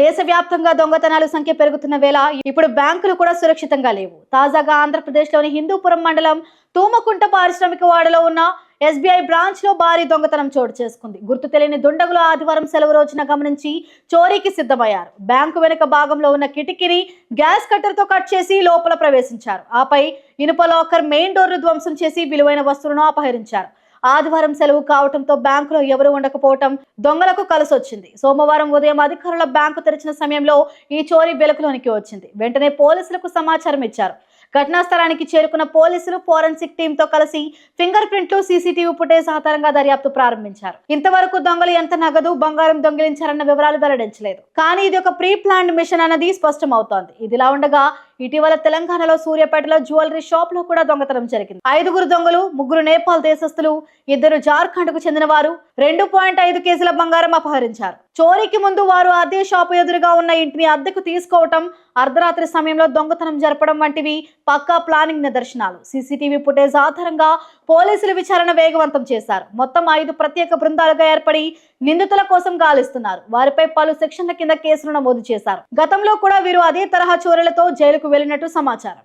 దేశవ్యాప్తంగా దొంగతనాల సంఖ్య పెరుగుతున్న వేళ ఇప్పుడు బ్యాంకులు కూడా సురక్షితంగా లేవు. తాజాగా ఆంధ్రప్రదేశ్లోని హిందూపురం మండలం తూమకుంట పారిశ్రామిక వాడలో ఉన్న ఎస్బీఐ బ్రాంచ్లో భారీ దొంగతనం చోటు చేసుకుంది. గుర్తు తెలియని దుండగులు ఆదివారం సెలవు రోజున గమనించి చోరీకి సిద్ధమయ్యారు. బ్యాంకు వెనుక భాగంలో ఉన్న కిటికీని గ్యాస్ కట్టర్తో కట్ చేసి లోపల ప్రవేశించారు. ఆపై ఇనుప లాకర్ మెయిన్ డోర్ను ధ్వంసం చేసి విలువైన వస్తువులను అపహరించారు. ఆదివారం సెలవు కావడంతో బ్యాంకులో ఎవరు ఉండకపోవటం దొంగలకు కలిసొచ్చింది. సోమవారం ఉదయం అధికారుల బ్యాంకు తెరిచిన సమయంలో ఈ చోరీ వెలుగులోనికి వచ్చింది. వెంటనే పోలీసులకు సమాచారం ఇచ్చారు. ఘటనా స్థలానికి చేరుకున్న పోలీసులు ఫోరెన్సిక్ టీంతో కలిసి ఫింగర్ ప్రింట్లు సీసీటీవీ ఫుటేజ్ ఆధారంగా దర్యాప్తు ప్రారంభించారు. ఇంతవరకు దొంగలు ఎంత నగదు బంగారం దొంగిలించారన్న వివరాలు వెల్లడించలేదు. కానీ ఇది ఒక ప్రీ ప్లాన్డ్ మిషన్ అన్నది స్పష్టమవుతోంది. ఇదిలా ఉండగా ఇటీవల తెలంగాణలో సూర్యాపేటలో జ్యువెలరీ షాప్లో కూడా దొంగతనం జరిగింది. ఐదుగురు దొంగలు ముగ్గురు నేపాల్ దేశస్తులు ఇద్దరు జార్ఖండ్కు చెందిన వారు రెండు పాయింట్ ఐదు కేజీల బంగారం అపహరించారు. చోరీకి ముందు వారు అదే షాపు ఎదురుగా ఉన్న ఇంటిని అద్దెకు తీసుకోవటం అర్ధరాత్రి సమయంలో దొంగతనం జరపడం వంటివి పక్కా ప్లానింగ్ నిదర్శనాలు. సీసీటీవీ ఫుటేజ్ ఆధారంగా పోలీసులు విచారణ వేగవంతం చేశారు. మొత్తం ఐదు ప్రత్యేక బృందాలుగా ఏర్పడి నిందితుల కోసం గాలిస్తున్నారు. వారిపై పలు సెక్షన్ల కింద కేసులు నమోదు చేశారు. గతంలో కూడా వీరు అదే తరహా చోరీలతో జైలుకు వెళ్ళినట్టు సమాచారం.